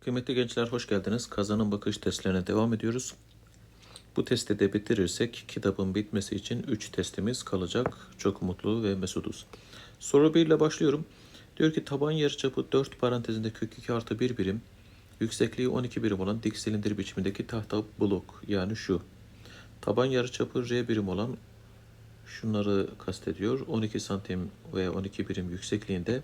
Kıymetli gençler hoş geldiniz. Kazanım bakış testlerine devam ediyoruz. Bu testi de bitirirsek kitabın bitmesi için 3 testimiz kalacak. Çok mutlu ve mesuduz. Soru 1 ile başlıyorum. Diyor ki taban yarıçapı 4 parantezinde kök 2 artı 1 birim, yüksekliği 12 birim olan dik silindir biçimindeki tahta blok yani şu. Taban yarıçapı R birim olan şunları kastediyor. 12 santim ve 12 birim yüksekliğinde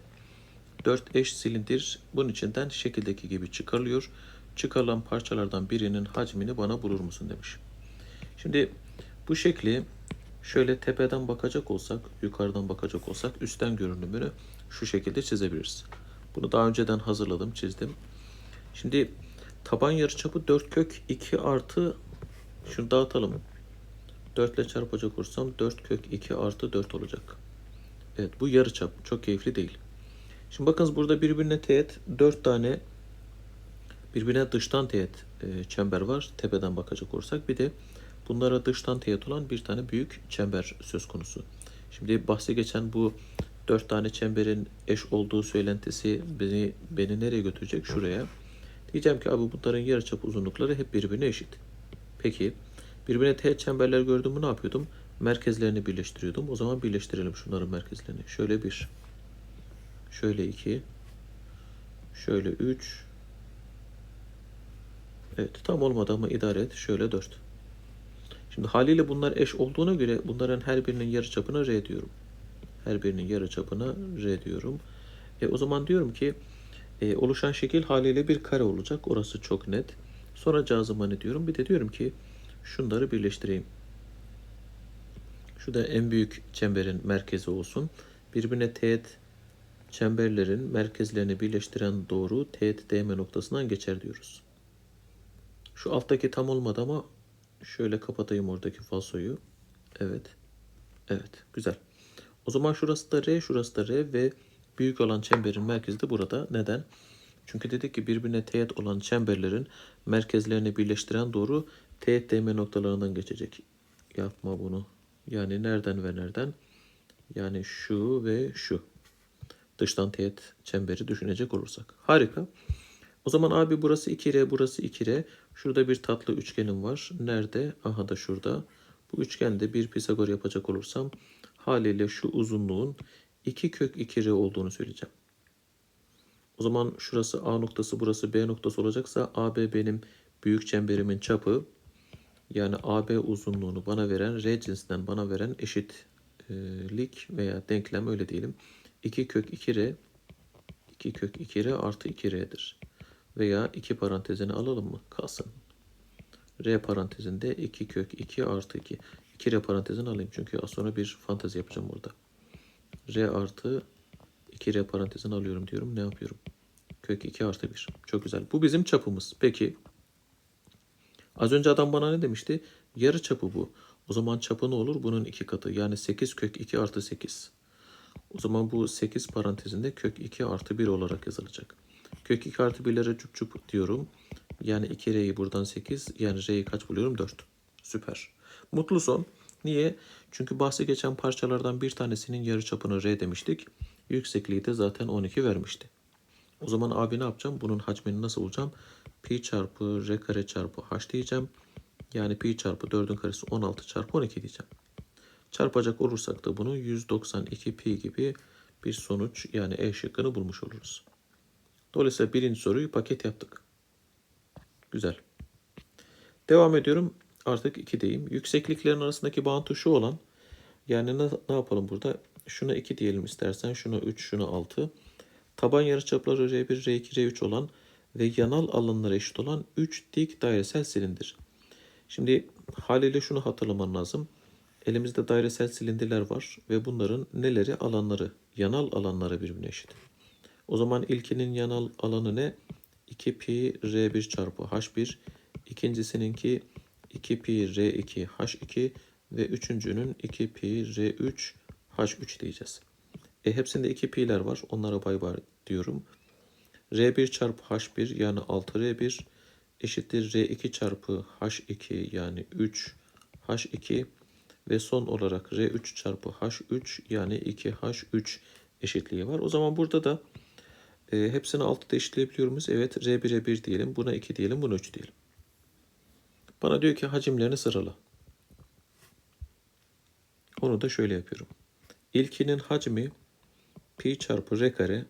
4 eş silindir bunun içinden şekildeki gibi çıkarılıyor. Çıkarılan parçalardan birinin hacmini bana bulur musun demiş. Şimdi bu şekli şöyle tepeden bakacak olsak, yukarıdan bakacak olsak üstten görünümünü şu şekilde çizebiliriz. Bunu daha önceden hazırladım, çizdim. Şimdi taban yarıçapı 4 kök 2 artı şunu dağıtalım. 4 ile çarpacak olursam 4 kök 2 artı 4 olacak. Evet bu yarıçap çok keyifli değil. Şimdi bakınız burada birbirine teğet 4 tane birbirine dıştan teğet e, çember var. Tepeden bakacak olursak bir de bunlara dıştan teğet olan bir tane büyük çember söz konusu. Şimdi bahsi geçen bu 4 tane çemberin eş olduğu söylentisi beni, beni nereye götürecek? Şuraya. Diyeceğim ki abi bunların yarıçap uzunlukları hep birbirine eşit. Peki birbirine teğet çemberler gördüm mü ne yapıyordum? Merkezlerini birleştiriyordum. O zaman birleştirelim şunların merkezlerini. Şöyle bir, şöyle iki, şöyle üç. Evet tam olmadı ama idare et. Şöyle dört. Şimdi haliyle bunlar eş olduğuna göre bunların her birinin yarıçapına R diyorum. Her birinin yarıçapına R diyorum. E, o zaman diyorum ki e, oluşan şekil haliyle bir kare olacak. Orası çok net. Sonra cazıma ne diyorum? Bir de diyorum ki şunları birleştireyim. Şu da en büyük çemberin merkezi olsun. Birbirine teğet çemberlerin merkezlerini birleştiren doğru teğet değme noktasından geçer diyoruz. Şu alttaki tam olmadı ama şöyle kapatayım oradaki falsoyu. Evet. Evet. Güzel. O zaman şurası da R, şurası da R ve büyük olan çemberin merkezi de burada. Neden? Çünkü dedik ki birbirine teğet olan çemberlerin merkezlerini birleştiren doğru teğet değme noktalarından geçecek. Yapma bunu. Yani nereden ve nereden? Yani şu ve şu. Dıştan teğet çemberi düşünecek olursak. Harika. O zaman abi burası 2R, burası 2R. Şurada bir tatlı üçgenim var. Nerede? Aha da şurada. Bu üçgende bir Pisagor yapacak olursam haliyle şu uzunluğun 2 kök 2R olduğunu söyleyeceğim. O zaman şurası A noktası, burası B noktası olacaksa AB benim büyük çemberimin çapı. Yani AB uzunluğunu bana veren, R cinsinden bana veren eşitlik veya denklem öyle diyelim. 2 kök 2R 2 kök 2R artı 2R'dir. Veya 2 parantezini alalım mı? Kalsın. R parantezinde 2 kök 2 artı 2. 2R parantezini alayım çünkü az sonra bir fantezi yapacağım burada. R artı 2R parantezini alıyorum diyorum. Ne yapıyorum? Kök 2 artı 1. Çok güzel. Bu bizim çapımız. Peki. Az önce adam bana ne demişti? Yarı çapı bu. O zaman çapı ne olur? Bunun iki katı. Yani 8 kök 2 artı 8. O zaman bu 8 parantezinde kök 2 artı 1 olarak yazılacak. Kök 2 artı 1'lere çup çup diyorum. Yani 2R'yi buradan 8. Yani R'yi kaç buluyorum? 4. Süper. Mutlu son. Niye? Çünkü bahsi geçen parçalardan bir tanesinin yarıçapını R demiştik. Yüksekliği de zaten 12 vermişti. O zaman abi ne yapacağım? Bunun hacmini nasıl bulacağım? Pi çarpı R kare çarpı H diyeceğim. Yani pi çarpı 4'ün karesi 16 çarpı 12 diyeceğim. Çarpacak olursak da bunu 192 pi gibi bir sonuç yani E şıkkını bulmuş oluruz. Dolayısıyla birinci soruyu paket yaptık. Güzel. Devam ediyorum. Artık 2'deyim. Yüksekliklerin arasındaki bağıntı şu olan yani ne, ne yapalım burada? Şuna 2 diyelim istersen. Şuna 3, şuna 6. Taban yarıçapları R1, R2, R3 olan ve yanal alanları eşit olan 3 dik dairesel silindir. Şimdi haliyle şunu hatırlaman lazım. Elimizde dairesel silindirler var ve bunların neleri? Alanları, yanal alanları birbirine eşit. O zaman ilkinin yanal alanı ne? 2 pi R1 çarpı H1. İkincisininki 2 pi R2 H2 ve üçüncünün 2 pi R3 H3 diyeceğiz. E hepsinde 2 pi'ler var. Onlara bay bay diyorum. R1 çarpı H1 yani 6R1 eşittir R2 çarpı H2 yani 3 H2 ve son olarak R3 çarpı H3 yani 2H3 eşitliği var. O zaman burada da E, hepsini 6'da eşitleyebiliyor muyuz? Evet. R1'e 1 diyelim. Buna 2 diyelim. Buna 3 diyelim. Bana diyor ki hacimlerini sırala. Onu da şöyle yapıyorum. İlkinin hacmi pi çarpı r kare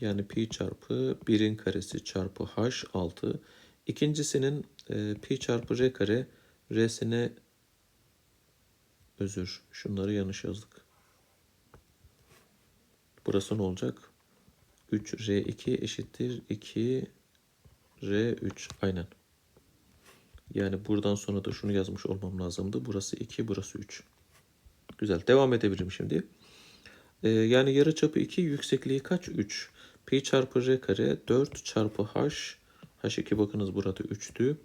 yani pi çarpı 1'in karesi çarpı h 6. İkincisinin e, pi çarpı r kare r'sine özür şunları yanlış yazdık. Burası ne olacak? 3R2 eşittir 2R3 aynen. Yani buradan sonra da şunu yazmış olmam lazımdı. Burası 2 burası 3. Güzel devam edebilirim şimdi. Ee, yani yarıçapı 2 yüksekliği kaç? 3. Pi çarpı r kare 4 çarpı h. h2 bakınız burada 3'tü.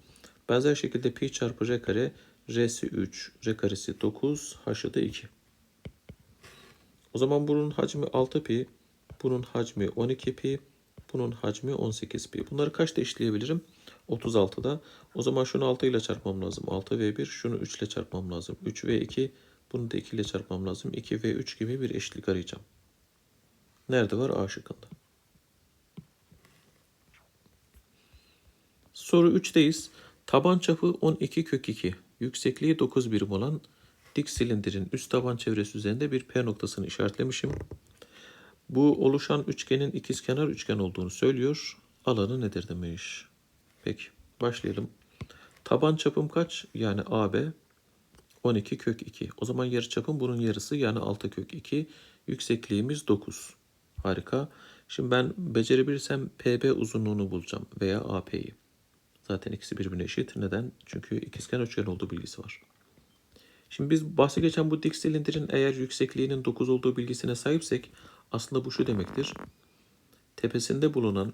Benzer şekilde pi çarpı r kare r'si 3, r karesi 9, h'ı da 2. O zaman bunun hacmi 6 pi, bunun hacmi 12 pi, bunun hacmi 18 pi. Bunları kaçta eşleyebilirim? 36'da. O zaman şunu 6 ile çarpmam lazım. 6 ve 1, şunu 3 ile çarpmam lazım. 3 ve 2, bunu da 2 ile çarpmam lazım. 2 ve 3 gibi bir eşitlik arayacağım. Nerede var? A şıkkında. Soru 3'teyiz. Taban çapı 12 kök 2, yüksekliği 9 birim olan dik silindirin üst taban çevresi üzerinde bir P noktasını işaretlemişim. Bu oluşan üçgenin ikizkenar üçgen olduğunu söylüyor. Alanı nedir demiş. Peki başlayalım. Taban çapım kaç? Yani AB 12 kök 2. O zaman yarı çapım bunun yarısı yani 6 kök 2. Yüksekliğimiz 9. Harika. Şimdi ben becerebilirsem PB uzunluğunu bulacağım veya AP'yi. Zaten ikisi birbirine eşit. Neden? Çünkü ikizkenar üçgen olduğu bilgisi var. Şimdi biz bahsi geçen bu dik silindirin eğer yüksekliğinin 9 olduğu bilgisine sahipsek aslında bu şu demektir. Tepesinde bulunan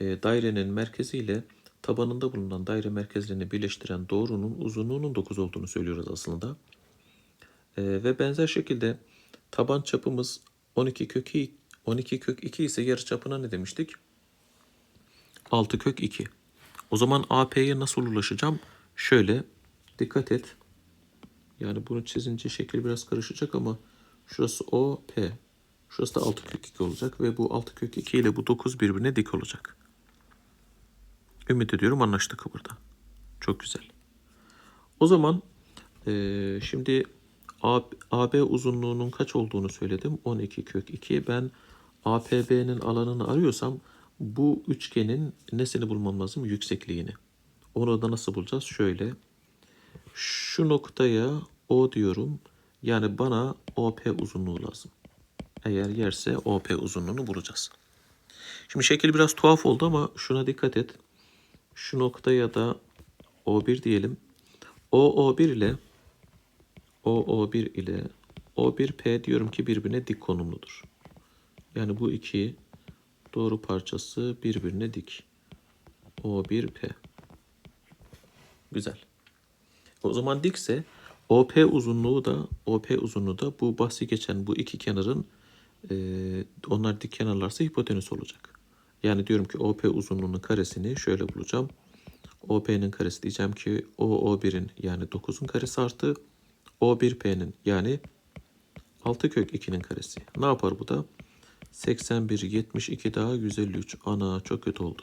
e, dairenin merkezi ile tabanında bulunan daire merkezlerini birleştiren doğrunun uzunluğunun 9 olduğunu söylüyoruz aslında. E, ve benzer şekilde taban çapımız 12 kök 2, 12 kök 2 ise yarı çapına ne demiştik? 6 kök 2. O zaman AP'ye nasıl ulaşacağım? Şöyle dikkat et. Yani bunu çizince şekil biraz karışacak ama şurası O, P. Şurası da 6 kök 2 olacak ve bu 6 kök 2 ile bu 9 birbirine dik olacak. Ümit ediyorum anlaştık burada. Çok güzel. O zaman eee, şimdi AB uzunluğunun kaç olduğunu söyledim. 12 kök 2. Ben APB'nin alanını arıyorsam bu üçgenin nesini bulmam lazım? Yüksekliğini. Onu da nasıl bulacağız? Şöyle. Şu noktaya O diyorum. Yani bana OP uzunluğu lazım. Eğer yerse OP uzunluğunu bulacağız. Şimdi şekil biraz tuhaf oldu ama şuna dikkat et. Şu noktaya da O1 diyelim. O O1 ile O O1 ile O1P diyorum ki birbirine dik konumludur. Yani bu iki doğru parçası birbirine dik. O1P. Güzel. O zaman dikse OP uzunluğu da OP uzunluğu da bu bahsi geçen bu iki kenarın e, onlar dik kenarlarsa hipotenüs olacak. Yani diyorum ki OP uzunluğunun karesini şöyle bulacağım. OP'nin karesi diyeceğim ki O O1'in yani 9'un karesi artı O1P'nin yani 6 kök 2'nin karesi. Ne yapar bu da? 81, 72 daha 153. Ana çok kötü oldu.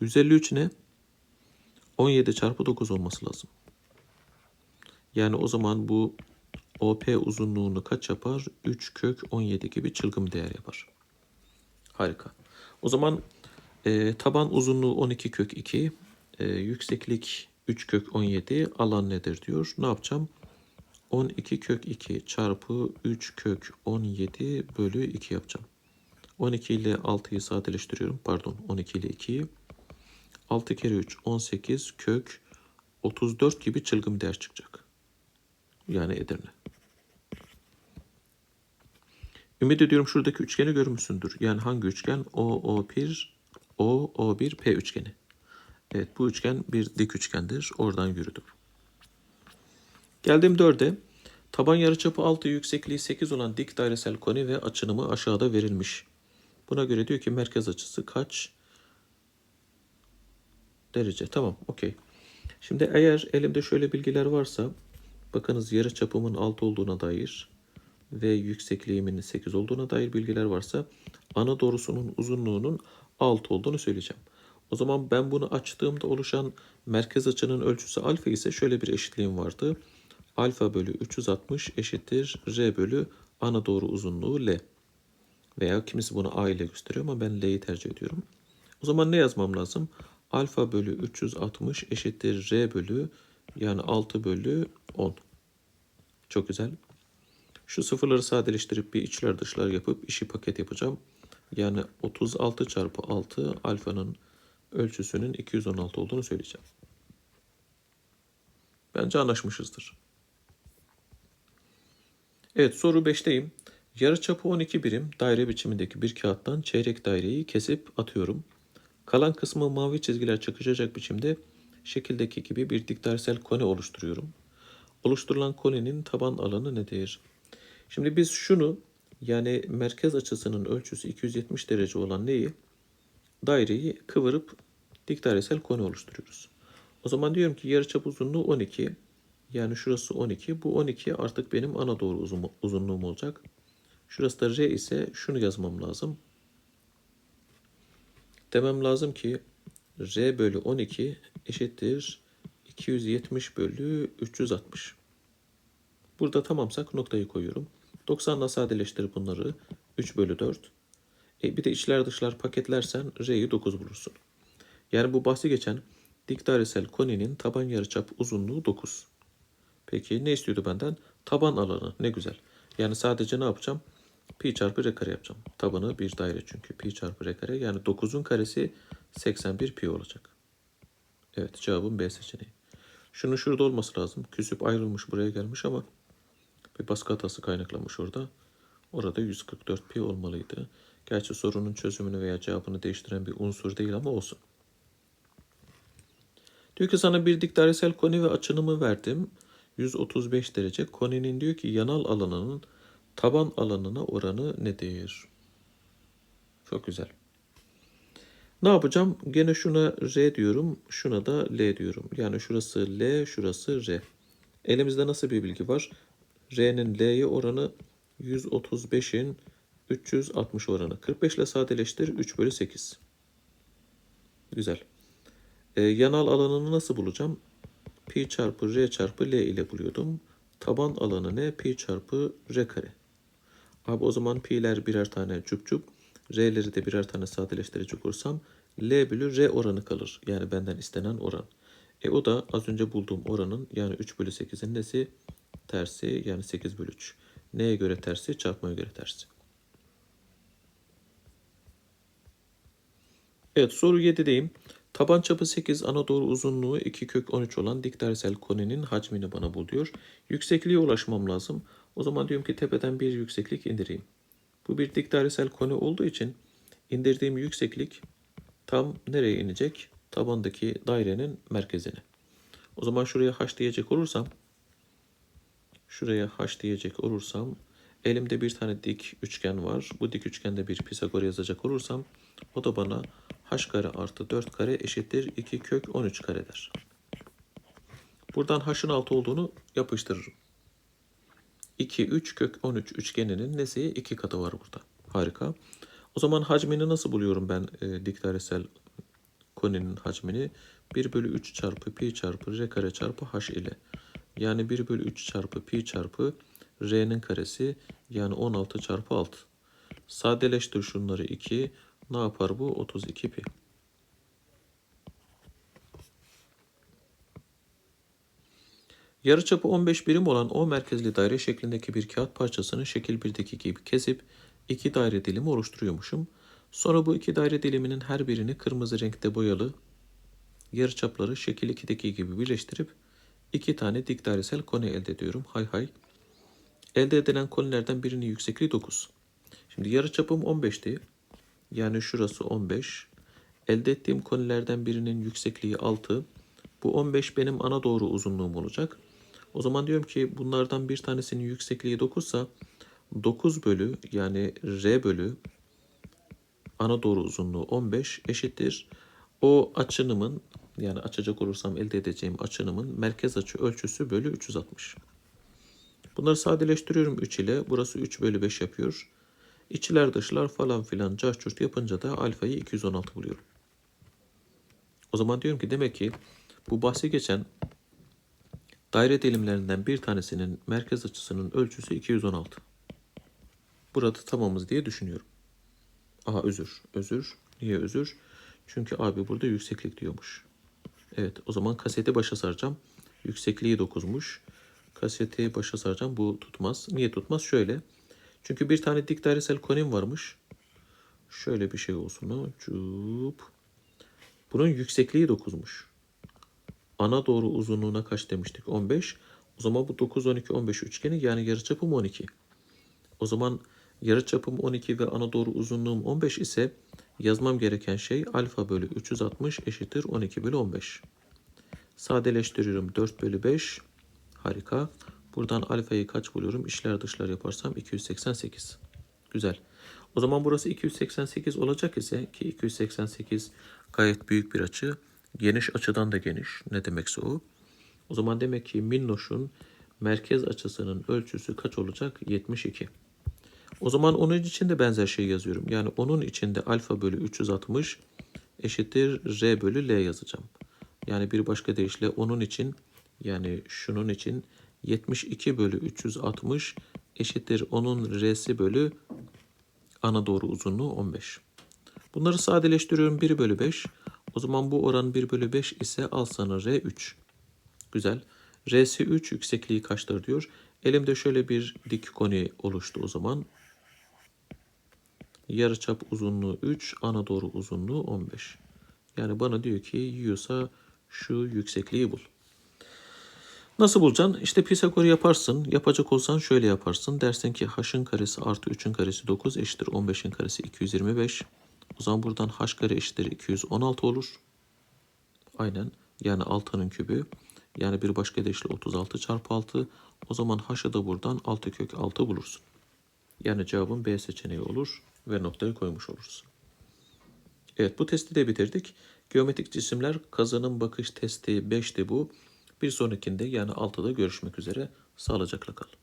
153 ne? 17 çarpı 9 olması lazım. Yani o zaman bu OP uzunluğunu kaç yapar? 3 kök 17 gibi çılgın değer yapar. Harika. O zaman e, taban uzunluğu 12 kök 2, e, yükseklik 3 kök 17, alan nedir diyor. Ne yapacağım? 12 kök 2 çarpı 3 kök 17 bölü 2 yapacağım. 12 ile 6'yı sadeleştiriyorum. Pardon 12 ile 2'yi. 6 kere 3 18 kök 34 gibi çılgın bir değer çıkacak. Yani Edirne. Ümit ediyorum şuradaki üçgeni görmüşsündür. Yani hangi üçgen? O, O1, O, O1, P üçgeni. Evet bu üçgen bir dik üçgendir. Oradan yürüdüm. Geldim 4'e. Taban yarıçapı 6, yüksekliği 8 olan dik dairesel koni ve açınımı aşağıda verilmiş. Buna göre diyor ki merkez açısı kaç derece? Tamam, okey. Şimdi eğer elimde şöyle bilgiler varsa, bakınız yarıçapımın 6 olduğuna dair ve yüksekliğimin 8 olduğuna dair bilgiler varsa ana doğrusunun uzunluğunun 6 olduğunu söyleyeceğim. O zaman ben bunu açtığımda oluşan merkez açının ölçüsü alfa ise şöyle bir eşitliğim vardı. Alfa bölü 360 eşittir R bölü ana doğru uzunluğu L. Veya kimisi bunu A ile gösteriyor ama ben L'yi tercih ediyorum. O zaman ne yazmam lazım? Alfa bölü 360 eşittir R bölü yani 6 bölü 10. Çok güzel. Şu sıfırları sadeleştirip bir içler dışlar yapıp işi paket yapacağım. Yani 36 çarpı 6 alfanın ölçüsünün 216 olduğunu söyleyeceğim. Bence anlaşmışızdır. Evet soru 5'teyim. Yarıçapı 12 birim daire biçimindeki bir kağıttan çeyrek daireyi kesip atıyorum. Kalan kısmı mavi çizgiler çakışacak biçimde şekildeki gibi bir dikdörtgen kone oluşturuyorum. Oluşturulan konenin taban alanı nedir? Şimdi biz şunu yani merkez açısının ölçüsü 270 derece olan neyi? Daireyi kıvırıp dikdörtgen kone oluşturuyoruz. O zaman diyorum ki yarıçap uzunluğu 12. Yani şurası 12. Bu 12 artık benim ana doğru uzun, uzunluğum olacak. Şurası da R ise şunu yazmam lazım. Demem lazım ki R bölü 12 eşittir 270 bölü 360. Burada tamamsak noktayı koyuyorum. 90 ile sadeleştir bunları. 3 bölü 4. E bir de içler dışlar paketlersen R'yi 9 bulursun. Yani bu bahsi geçen dik dairesel koninin taban yarıçap uzunluğu 9. Peki ne istiyordu benden? Taban alanı. Ne güzel. Yani sadece ne yapacağım? Pi çarpı r kare yapacağım. Tabanı bir daire çünkü. Pi çarpı r kare. Yani 9'un karesi 81 pi olacak. Evet cevabım B seçeneği. Şunun şurada olması lazım. Küsüp ayrılmış buraya gelmiş ama bir baskı hatası kaynaklanmış orada. Orada 144 pi olmalıydı. Gerçi sorunun çözümünü veya cevabını değiştiren bir unsur değil ama olsun. Diyor ki sana bir dik dairesel koni ve açınımı verdim. 135 derece. Koninin diyor ki yanal alanının taban alanına oranı nedir? Çok güzel. Ne yapacağım? Gene şuna R diyorum, şuna da L diyorum. Yani şurası L, şurası R. Elimizde nasıl bir bilgi var? R'nin L'ye oranı 135'in 360 oranı. 45 ile sadeleştir 3 bölü 8. Güzel. Ee, yanal alanını nasıl bulacağım? Pi çarpı R çarpı L ile buluyordum. Taban alanı ne? Pi çarpı R kare. Abi o zaman pi'ler birer tane cüp cüp. R'leri de birer tane sadeleştirecek olursam L bölü R oranı kalır. Yani benden istenen oran. E o da az önce bulduğum oranın yani 3 bölü 8'in nesi? Tersi yani 8 bölü 3. Neye göre tersi? Çarpmaya göre tersi. Evet soru 7'deyim. Taban çapı 8, ana doğru uzunluğu 2 kök 13 olan dikdörtgen koninin hacmini bana bul diyor. Yüksekliğe ulaşmam lazım. O zaman diyorum ki tepeden bir yükseklik indireyim. Bu bir dikdörtgen koni olduğu için indirdiğim yükseklik tam nereye inecek? Tabandaki dairenin merkezine. O zaman şuraya h diyecek olursam şuraya h diyecek olursam elimde bir tane dik üçgen var. Bu dik üçgende bir Pisagor yazacak olursam o da bana h kare artı 4 kare eşittir 2 kök 13 kare der. Buradan h'ın 6 olduğunu yapıştırırım. 2, 3 kök 13 üçgeninin nesi? 2 katı var burada. Harika. O zaman hacmini nasıl buluyorum ben e, dikdörtgen koninin hacmini? 1 bölü 3 çarpı pi çarpı r kare çarpı h ile. Yani 1 bölü 3 çarpı pi çarpı r'nin karesi yani 16 çarpı 6. Sadeleştir şunları 2. Ne yapar bu? 32 pi. Yarıçapı 15 birim olan O merkezli daire şeklindeki bir kağıt parçasını şekil 1'deki gibi kesip iki daire dilimi oluşturuyormuşum. Sonra bu iki daire diliminin her birini kırmızı renkte boyalı yarıçapları şekil 2'deki gibi birleştirip iki tane dik dairesel koni elde ediyorum. Hay hay. Elde edilen konilerden birinin yüksekliği 9. Şimdi yarıçapım 15'ti. Yani şurası 15. Elde ettiğim konilerden birinin yüksekliği 6. Bu 15 benim ana doğru uzunluğum olacak. O zaman diyorum ki bunlardan bir tanesinin yüksekliği 9 ise 9 bölü yani R bölü ana doğru uzunluğu 15 eşittir. O açınımın yani açacak olursam elde edeceğim açınımın merkez açı ölçüsü bölü 360. Bunları sadeleştiriyorum 3 ile. Burası 3 bölü 5 yapıyor. İçler dışlar falan filan cahçurt yapınca da alfayı 216 buluyorum. O zaman diyorum ki demek ki bu bahsi geçen daire dilimlerinden bir tanesinin merkez açısının ölçüsü 216. Burada tamamız diye düşünüyorum. Aha özür. Özür. Niye özür? Çünkü abi burada yükseklik diyormuş. Evet o zaman kaseti başa saracağım. Yüksekliği 9'muş. Kaseti başa saracağım. Bu tutmaz. Niye tutmaz? Şöyle. Çünkü bir tane dik dairesel konim varmış. Şöyle bir şey olsun. ha. Cup. Bunun yüksekliği 9'muş. Ana doğru uzunluğuna kaç demiştik? 15. O zaman bu 9, 12, 15 üçgeni yani yarıçapım 12. O zaman yarıçapım 12 ve ana doğru uzunluğum 15 ise yazmam gereken şey alfa bölü 360 eşittir 12 bölü 15. Sadeleştiriyorum 4 bölü 5. Harika. Buradan alfayı kaç buluyorum? İşler dışlar yaparsam 288. Güzel. O zaman burası 288 olacak ise ki 288 gayet büyük bir açı. Geniş açıdan da geniş. Ne demekse o. O zaman demek ki minnoşun merkez açısının ölçüsü kaç olacak? 72. O zaman onun için de benzer şey yazıyorum. Yani onun içinde alfa bölü 360 eşittir r bölü l yazacağım. Yani bir başka deyişle onun için yani şunun için 72 bölü 360 eşittir onun r'si bölü ana doğru uzunluğu 15. Bunları sadeleştiriyorum 1 bölü 5. O zaman bu oran 1 bölü 5 ise al sana r 3. Güzel. R'si 3 yüksekliği kaçtır diyor. Elimde şöyle bir dik koni oluştu o zaman. Yarıçap uzunluğu 3, ana doğru uzunluğu 15. Yani bana diyor ki yiyorsa şu yüksekliği bul. Nasıl bulacaksın? İşte Pisagor yaparsın. Yapacak olsan şöyle yaparsın. Dersin ki h'ın karesi artı 3'ün karesi 9 eşittir 15'in karesi 225. O zaman buradan h kare eşittir 216 olur. Aynen. Yani 6'nın kübü. Yani bir başka deyişle 36 çarpı 6. O zaman h'ı da buradan 6 kök 6 bulursun. Yani cevabın B seçeneği olur ve noktayı koymuş oluruz. Evet bu testi de bitirdik. Geometrik cisimler kazanım bakış testi 5'ti bu. Bir sonrakinde yani 6'da görüşmek üzere. Sağlıcakla kalın.